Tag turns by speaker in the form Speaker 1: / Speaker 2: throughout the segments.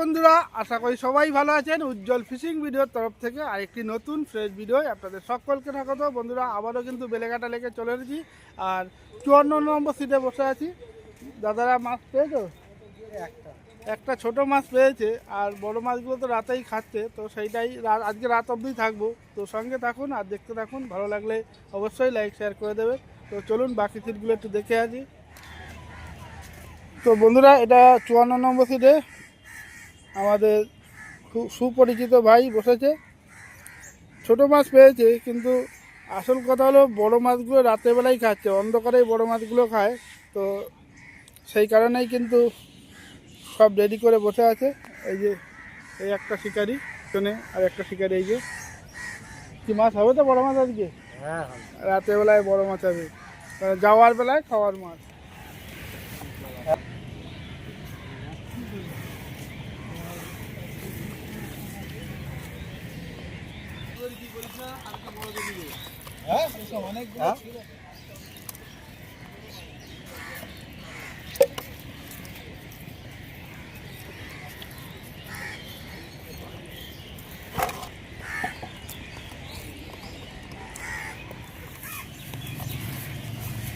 Speaker 1: বন্ধুরা আশা করি সবাই ভালো আছেন। উজ্জ্বল ফিশিং ভিডিওর তরফ থেকে আরেকটি নতুন ফ্রেশ ভিডিও আপনাদের সকলকে স্বাগত। বন্ধুরা আবারও কিন্তু বেলেঘাটা লেগে চলে এসেছি আর চুয়ান্ন নম্বর সিটে বসে আছি। দাদারা মাছ পেয়েছ? একটা। ছোট মাছ পেয়েছে আর বড় মাছগুলো তো রাতেই খাচ্ছে তো সেইটাই আজকে রাত অবধি থাকব। তো সঙ্গে থাকুন আর দেখতে থাকুন ভালো লাগলে অবশ্যই লাইক শেয়ার করে দেবে তো চলুন বাকি সিটগুলো একটু দেখে আসি। তো বন্ধুরা এটা চুয়ান্ন নম্বর সিটে আমাদের খুব সুপরিচিত ভাই বসেছে। ছোট মাছ পেয়েছে কিন্তু আসল কথা হলো বড় মাছগুলো রাতেরবেলাই খাচ্ছে অন্ধকারেই বড় মাছগুলো খায়। তো সেই কারণেই কিন্তু সব রেডি করে বসে আছে। এই যে এই একটা শিকারি শোনে আর একটা শিকারি এই যে। কি মাছ হবে তো বড় মাছ আজকে?
Speaker 2: হ্যাঁ
Speaker 1: রাতের বেলায় বড় মাছ হবে। যাওয়ার বেলায় খাওয়ার মাছ।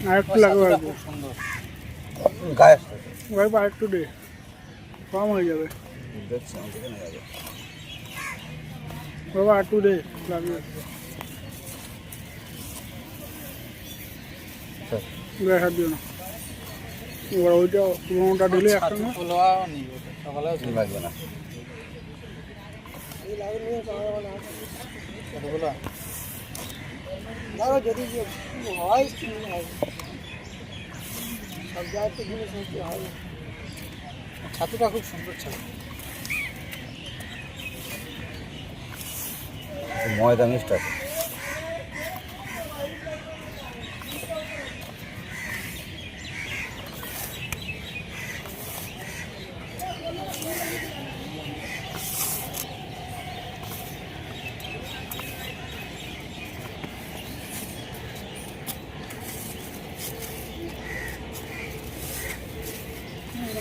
Speaker 1: আর একটু লাগবে আর কি।
Speaker 2: সুন্দর গায়ে
Speaker 1: আর একটু দে। কম হয়ে যাবে।
Speaker 2: দেখছি যাবে
Speaker 1: বাবা আর একটু দে লাগবে। হাত দিও না এবার ওইটা পুরোনোটা দিলে একসঙ্গে।
Speaker 2: লাগবে না।
Speaker 3: যদি হয় সব জায়গায় জিনিস হয় ছাতুটা খুব সুন্দর ছাতু
Speaker 2: ময়দা মিস্টার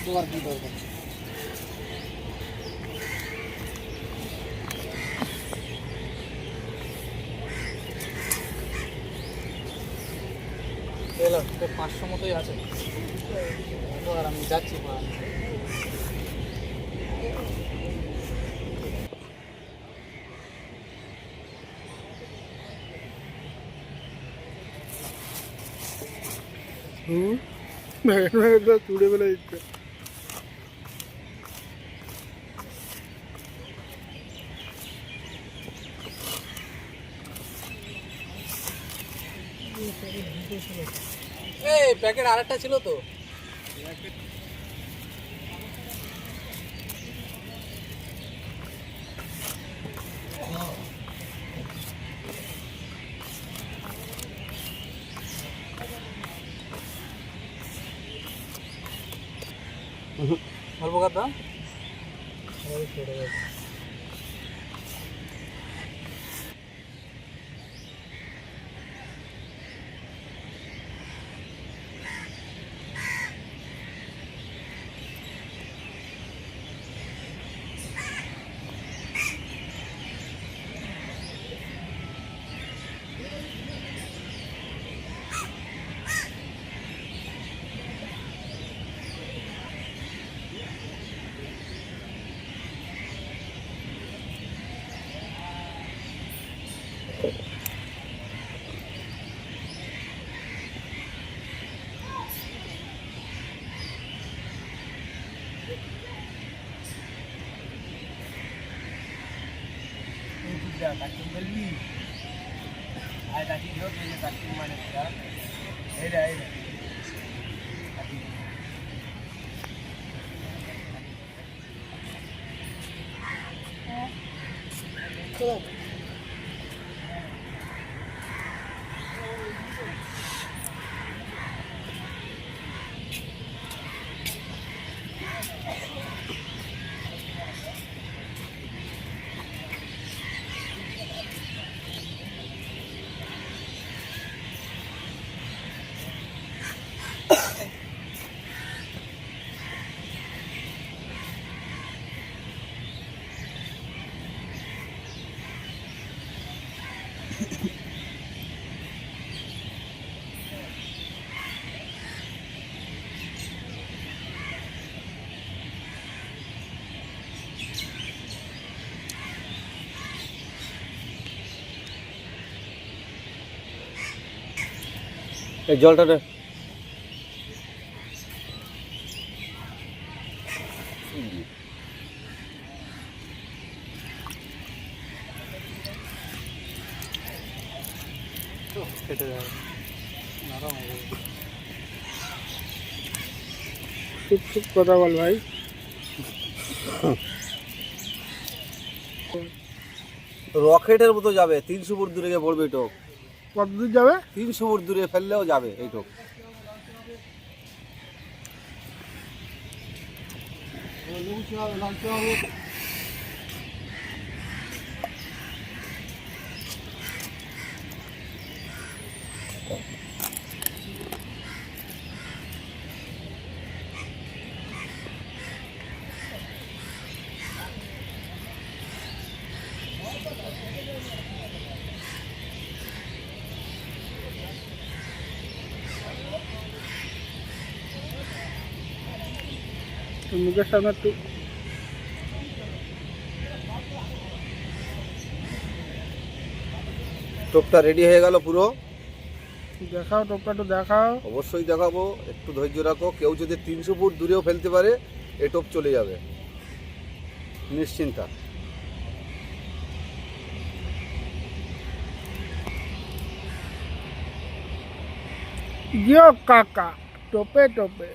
Speaker 3: দোয়ার কি দরকার? পাঁচশো মতোই আছে। আর আমি যাচ্ছি
Speaker 1: হুম? চুড়ে ফেলে দিচ্ছে
Speaker 3: এই প্যাকেট আরেকটা ছিল তো? অল্প কথা? Club.
Speaker 2: এই জলটা
Speaker 3: হয়ে
Speaker 1: চুপ চুপ কথা বল ভাই।
Speaker 2: রকেটের মতো যাবে তিনশো ফুট দূরে গিয়ে পড়বে এটো
Speaker 1: কত দূর যাবে?
Speaker 2: তিনশো ফুট দূরে ফেললেও যাবে এইটো
Speaker 1: তোর মুখের সামনে একটু
Speaker 2: টোপটা রেডি হয়ে গেল পুরো?
Speaker 1: দেখাও টোপটা একটু দেখাও।
Speaker 2: অবশ্যই দেখাবো একটু ধৈর্য রাখো। কেউ যদি তিনশো ফুট দূরেও ফেলতে পারে এ টোপ চলে যাবে। নিশ্চিন্তা।
Speaker 1: কাকা। টোপে টোপে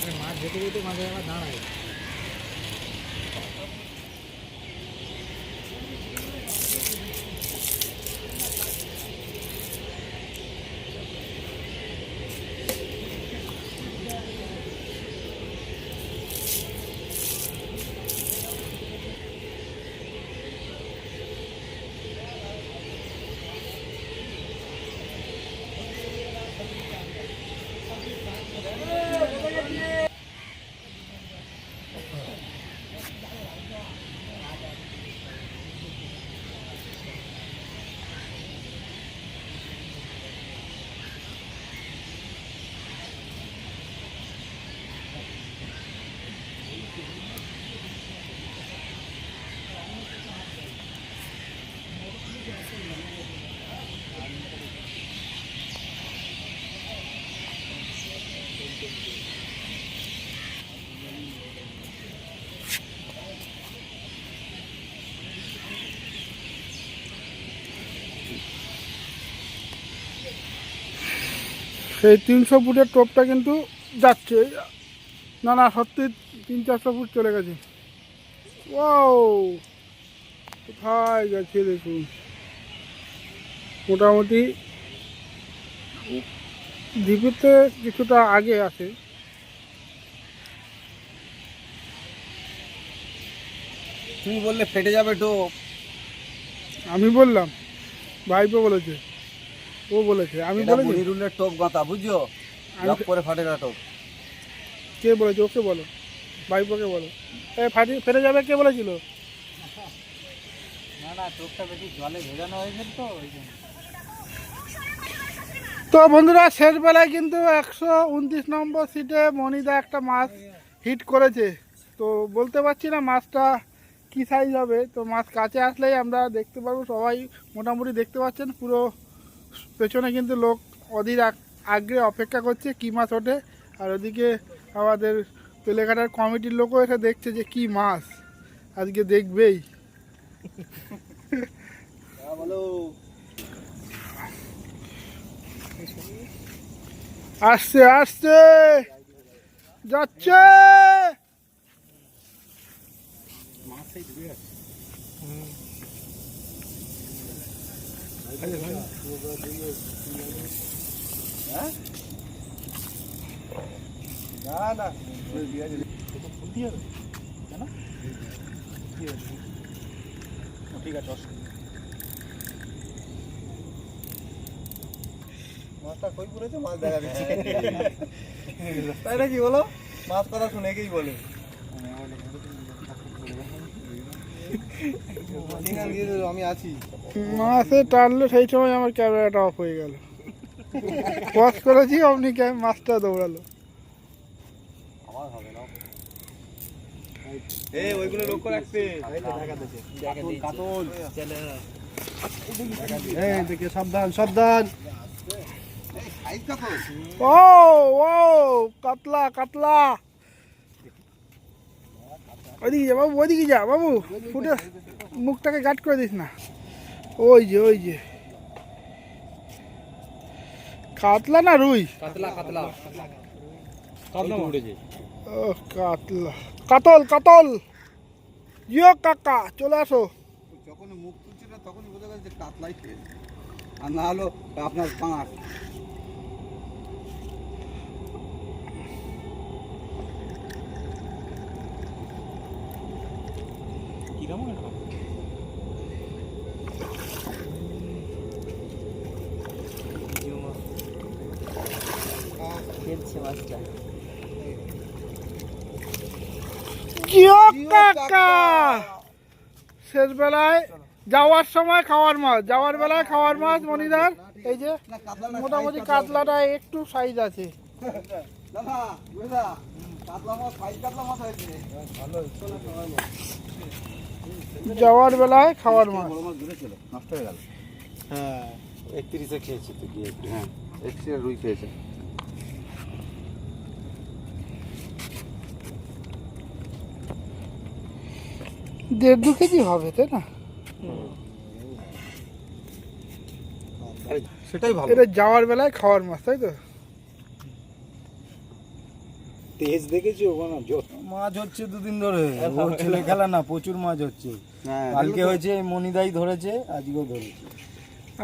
Speaker 3: আরে মাছ যেতে যেতে মাঝে আবার দাঁড়ায়।
Speaker 1: সেই তিনশো ফুটের টোপটা কিন্তু যাচ্ছে। না না সত্যি তিন চারশো ফুট চলে গেছে। ও কোথায় গেছে দেখুন। মোটামুটি দ্বীপেতে কিছুটা আগে আছে।
Speaker 2: তুমি বললে ফেটে যাবে টোপ
Speaker 1: আমি বললাম ভাইপো বলেছে। ও বলেছে আমি
Speaker 2: এটা
Speaker 1: বলেছি।
Speaker 2: মনিরুলের টোপ গাঁথা বুঝছ? লক করে ফাটে না টোপ।
Speaker 1: কে বলেছে ওকে বলো। ভাইপোকে বলো। এ ফাটি ফেটে যাবে কে বলেছিল?
Speaker 3: না না টোপটা বেশি জলে ভেজানো হয়েছে তো ওই জন্য।
Speaker 1: তো বন্ধুরা শেষ বেলায় কিন্তু একশো উনত্রিশ নম্বর সিটে মনিদা একটা মাছ হিট করেছে। তো বলতে পারছি না মাছটা কি সাইজ হবে। তো মাছ কাছে আসলেই আমরা দেখতে পারব সবাই মোটামুটি দেখতে পাচ্ছেন পুরো পেছনে কিন্তু লোক অধীর আগ- আগ্রহে অপেক্ষা করছে কি মাছ ওঠে। আর ওদিকে আমাদের পেলেঘাটার কমিটির লোকও এসে দেখছে যে কি মাছ। আজকে দেখবেই। আসছে আসছে! যাচ্ছে!
Speaker 2: না না
Speaker 3: ঠিক আছে অসুবিধা
Speaker 2: মাছটা কই পড়েছে? মাছ দেখা দিচ্ছে। তাই নাকি বলো? মাছ কথা শুনে গেই বলে। আমি আছি।
Speaker 1: মাছে টানলো সেই সময় আমার ক্যামেরাটা অফ হয়ে গেল। পজ করেছি ক্যাম মাছটা দৌড়ালো।
Speaker 3: সাবধান সাবধান।
Speaker 1: ও ও কাতলা কাতলা। ওইদিকে যা বাবু ওইদিকে যা বাবু। ফুটে মুখটাকে গাট করে দিস না। ওই যে ওই যে। কাতলা না রুই?
Speaker 3: কাতলা কাতলা।
Speaker 2: কাতলা
Speaker 1: ও কাতলা। কাতল কাতল। জিও কাকা চলে আসো।
Speaker 2: যখন মুখ তুলছিল তখন বোঝা গেছে কাতলাই খেয়েছে। আর না হলো আপনার পাঁচ।
Speaker 1: কাকা! শেষ বেলায় যাওয়ার সময় খাওয়ার মাছ যাওয়ার বেলায় খাওয়ার মাছ মনিদার। এই যে মোটামুটি কাতলাটা একটু সাইজ আছে।
Speaker 2: দাদা কাতলা মাছ সাইজ কাতলা মাছ হয়েছে।
Speaker 1: যাওয়ার বেলায় খাওয়ার মাছ।
Speaker 2: নষ্ট হয়ে গেল
Speaker 3: হ্যাঁ
Speaker 2: একত্রিশে খেয়েছি তো গিয়ে। হ্যাঁ একত্রিশে রুই খেয়েছে।
Speaker 1: দেড় দু কেজি হবে তাই না?
Speaker 3: সেটাই ভালো।
Speaker 1: এটা যাওয়ার বেলায় খাওয়ার মাছ তাই তো?
Speaker 3: তেজ দেখেছি ওখানে মাছ হচ্ছে দুদিন ধরে। ওর ছেলে খেলা না প্রচুর মাছ হচ্ছে।
Speaker 2: হ্যাঁ
Speaker 3: কালকে হয়েছে মনিদাই ধরেছে আজকেও ধরেছে।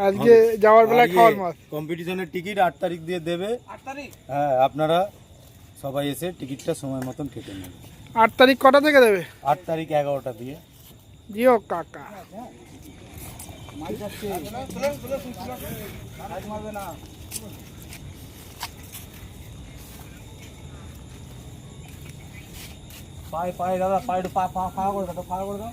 Speaker 1: আজকে যাওয়ার বেলায় খাওয়ার মাছ।
Speaker 3: কম্পিটিশনের টিকিট আট তারিখ দিয়ে দেবে।
Speaker 2: আট তারিখ?
Speaker 3: হ্যাঁ আপনারা সবাই এসে টিকিটটা সময় মতন কেটে নেবেন।
Speaker 1: আট তারিখ কটা থেকে দেবে?
Speaker 3: আট তারিখ এগারোটা দিয়ে।
Speaker 1: জিও কাকা।
Speaker 3: পায়ে পায়ে দাদা পায়ে একটু পা পা ফা করে দাও ফা করে দাও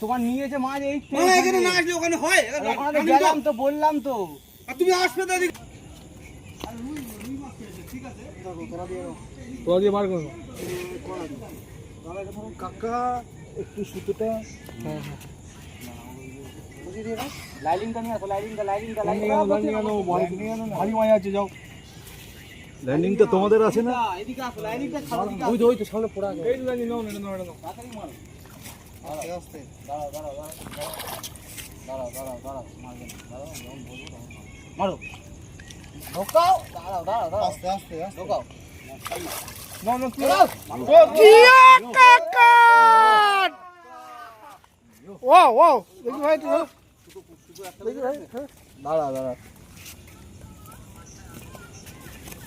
Speaker 3: তোমার নিয়েছে মাছ এই
Speaker 2: হয়।
Speaker 3: তো বললাম তো।
Speaker 2: তুমি আসবে তো এদিকে।
Speaker 3: কাকা একটু সুতোটা। লাইলিংটা নিয়ে আসো লাইলিংটা লাইলিংটা মাছ আছে যাও। ল্যান্ডিংটা তোমাদের আছে না?
Speaker 2: এদিকে আসো, লাইনিংটা ছাড়ো,
Speaker 3: ওই তো ওই তো সামনে পড়া আছে।
Speaker 2: মারো। আস্তে, আস্তে।
Speaker 3: মারো দাঁড়াও দাঁড়াও দাঁড়াও।
Speaker 2: আস্তে, আস্তে, আস্তে।
Speaker 3: ঢোকাও
Speaker 1: জিও কাকা ও ও দেখি ভাই একটু ধরো। দেখি ভাই
Speaker 3: দাঁড়া দাঁড়া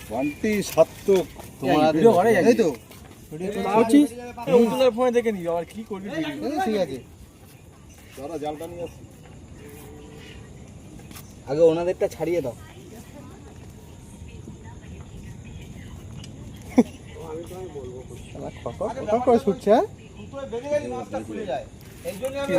Speaker 3: ওয়ান্টি সাত্তক ভিডিও করে
Speaker 2: তো।
Speaker 3: করছিস ফোনে দেখে নি আবার কি করবি
Speaker 2: ঠিক আছে।
Speaker 3: দাঁড়া জালটা নিয়ে আগে ওনাদেরটা ছাড়িয়ে দাও
Speaker 1: করে ছুটছে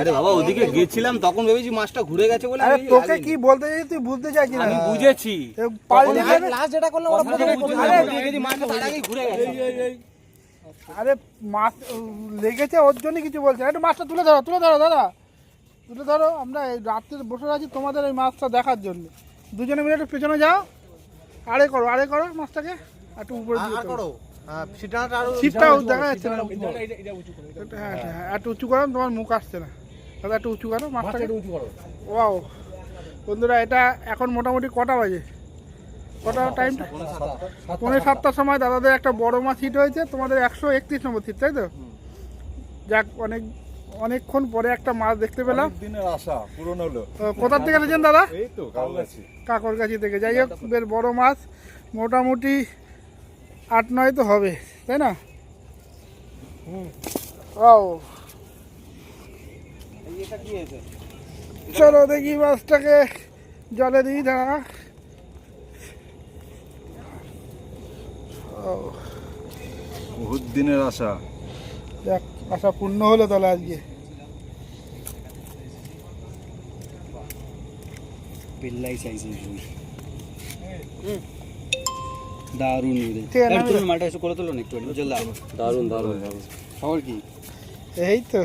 Speaker 4: আরে বাবা ওদিকে গেছিলাম তখন ভেবেছি মাছটা ঘুরে গেছে বলে
Speaker 1: আরে তোকে কি বলতে চাই তুই বুঝতে চাইছিস না?
Speaker 4: আমি বুঝেছি।
Speaker 1: এ পাল্টে
Speaker 4: তখন
Speaker 1: যাবে।
Speaker 3: লাস্ট যেটা করলাম ওরা
Speaker 4: কথাটা
Speaker 3: প্রথমে
Speaker 4: বুঝলাম,
Speaker 3: করলাম।
Speaker 4: মাছটা তার আগেই ঘুরে গেছে।
Speaker 1: আরে মাছ লেগেছে ওর জন্য কিছু বলছে। না। একটু মাছটা তুলে ধরো তুলে ধরো দাদা। তুলে ধরো আমরা এই রাত্রে বসে আছি তোমাদের এই মাছটা দেখার জন্য। দুজনে মিলে একটু পেছনে যাও। আরে করো আরে করো মাছটাকে। একটু উপরে
Speaker 3: আর করো। হ্যাঁ সিটাটা
Speaker 1: আরও দেখা যাচ্ছে না। হ্যাঁ হ্যাঁ হ্যাঁ, একটু উঁচু করো তোমার মুখ আসছে না। দাদা একটু উঁচু করো মাছটাকে
Speaker 3: উঁচু করো।
Speaker 1: ওয়াও। বন্ধুরা এটা এখন মোটামুটি কটা বাজে? কটা টাইমটা পৌনে সাতটার সময় দাদাদের একটা বড় মাছ হিট হয়েছে তোমাদের একশো একত্রিশ নম্বর সিট তাই তো? যাক অনেক অনেকক্ষণ পরে একটা মাছ দেখতে পেলাম।
Speaker 3: দিনের আশা পূরণ হলো।
Speaker 1: তো কোথার থেকে এসেছেন দাদা?
Speaker 3: এই তো
Speaker 1: কাকর কাছি থেকে। যাই হোক বেশ বড় মাছ। মোটামুটি আট নয় তো হবে তাই না? ও? চলো দেখি মাছটাকে জলে দিই দাঁড়া। ও
Speaker 3: বহুত দিনের আশা।
Speaker 1: দেখ আশা পূর্ণ হলো তাহলে আজকে।
Speaker 4: বিল্লাই সাইজ দারুণ
Speaker 1: ঠিক আছে,
Speaker 4: মালটা একটু করে তুলুন একটু দারুণ দারুণ। খবর কি?
Speaker 1: এই তো।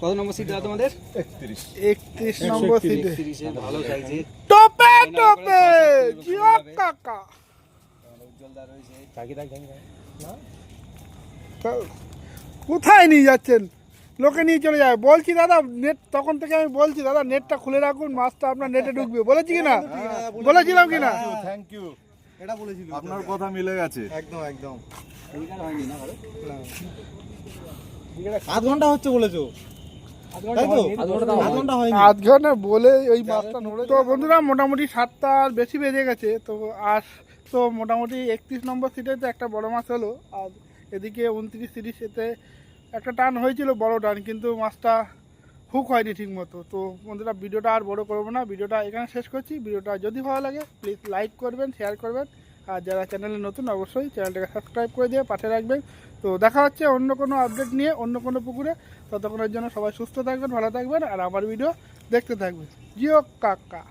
Speaker 4: কত নম্বর সিট তোমাদের?
Speaker 3: একত্রিশ।
Speaker 1: একত্রিশ নম্বর সিটে
Speaker 4: ভালো সাইজে
Speaker 1: টপে টপে জিও কাকা। তো কোথায় নিয়ে যাচ্ছেন? লোকে নিয়ে চলে যায়। বলছি দাদা নেট তখন থেকে আমি বলছি দাদা নেটটা খুলে রাখুন মাছটা আপনার নেটে ঢুকবে। বলেছি কি না? বলেছিলাম কি না?
Speaker 3: থ্যাংক ইউ
Speaker 2: এটা বলেছিল।
Speaker 3: আপনার কথা মিলে গেছে।
Speaker 2: একদম একদম।
Speaker 4: হয়নি না ভালো
Speaker 2: আধ ঘণ্টা হচ্ছে বলেছ? আধ ঘণ্টা
Speaker 1: আধ ঘণ্টা বলে ওই মাছটা নড়ে তো বন্ধুরা মোটামুটি সাতটা আর বেশি বেজে গেছে। তো আর তো মোটামুটি একত্রিশ নম্বর সিটে তো একটা বড় মাছ হলো। আর এদিকে উনত্রিশ তিরিশ এতে একটা টান হয়েছিল, বড় টান, কিন্তু মাছটা হুক হয়নি ঠিক মতো তো বন্ধুরা, ভিডিওটা আর বড় করব না, ভিডিওটা এখানে শেষ করছি। ভিডিওটা যদি ভালো লাগে প্লিজ লাইক করবেন শেয়ার করবেন। আর যারা চ্যানেলে নতুন, অবশ্যই চ্যানেলটাকে সাবস্ক্রাইব করে দিয়ে পাশে রাখবেন। তো দেখা হচ্ছে অন্য কোনো আপডেট নিয়ে, অন্য কোনো পুকুরে। ততক্ষণের জন্য সবাই সুস্থ থাকবেন, ভালো থাকবেন, আর আমার ভিডিও দেখতে থাকবেন। জিও কাকা।